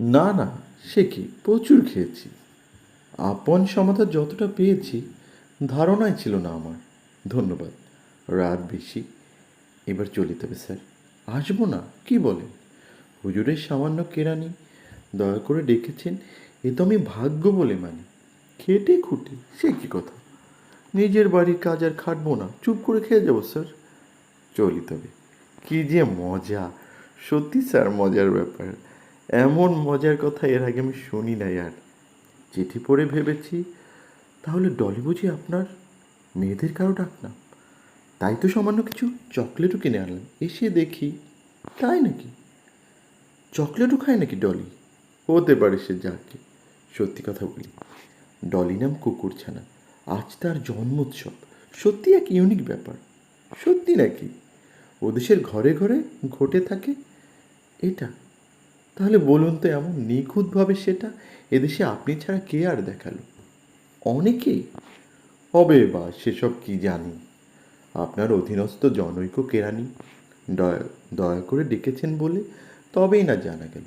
না না, সে কি? প্রচুর খেয়েছি। আপন সমাধান যতটা পেয়েছি, ধারণাই ছিল না আমার। ধন্যবাদ। রাত বেশি। এবার চলিতে হবে স্যার। আসব না, কি বলেন? হুজুরের সামান্য কেরানি দয়া করে ডেকেছেন, এ তো আমি ভাগ্য বলে মানি। খেটে খুঁটে, সে কি কথা? নিজের বাড়ির কাজ আর খাটবো না, চুপ করে খেয়ে যাব, স্যার। চলি তবে। কি যে মজা। সত্যি, স্যার, মজার ব্যাপার। এমন মজার কথা এর আগে আমি শুনি নাই আর। চিঠি পড়ে ভেবেছি, তাহলে ডলি বুঝি আপনার মেয়েদের কারও ডাক না? তাই তো সামান্য কিছু চকলেটও কিনে আনলাম এসে দেখি, তাই নাকি? চকলেটও খায় নাকি ডলি? হতে পারে সে যাকে। সত্যি কথা বলি, ডলি নাম কুকুর ছানা। আজ তার জন্মোৎসব। সত্যি এক ইউনিক ব্যাপার। সত্যি নাকি? ওদেশের ঘরে ঘরে ঘটে থাকে এটা। তাহলে বলুন তো, এমন নিখুঁতভাবে সেটা এদেশে আপনি ছাড়া কে আর দেখাল? অনেকেই হবে বা সেসব কি জানি। আপনার অধীনস্থ জনৈক কেরানি দয়া দয়া করে ডেকেছেন বলে তবেই না জানা গেল।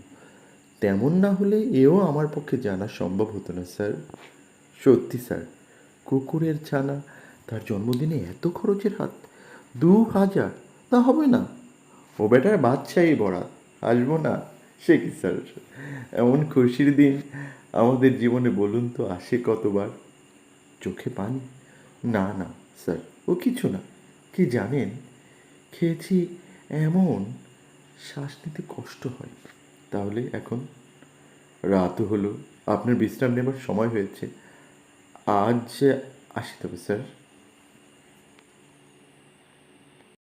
তেমন না হলে এও আমার পক্ষে জানা সম্ভব হতো না, স্যার। সত্যি, স্যার, কুকুরের ছানা, তার জন্মদিনে এত খরচের হাত, দু হাজার তা হবে না? ও বেটার বাচ্চাই বড়া আসব না। সে কি স্যার? এমন খুশির দিন আমাদের জীবনে বলুন তো, আসে কতবার? চোখে পানি? না না, স্যার, ও কিছু না। কি জানেন? খেয়েছি এমন শ্বাস নিতে কষ্ট হয়। তাহলে এখন রাতও হলো। আপনার বিশ্রাম নেবার সময় হয়েছে। আজ আসি তবে, স্যার।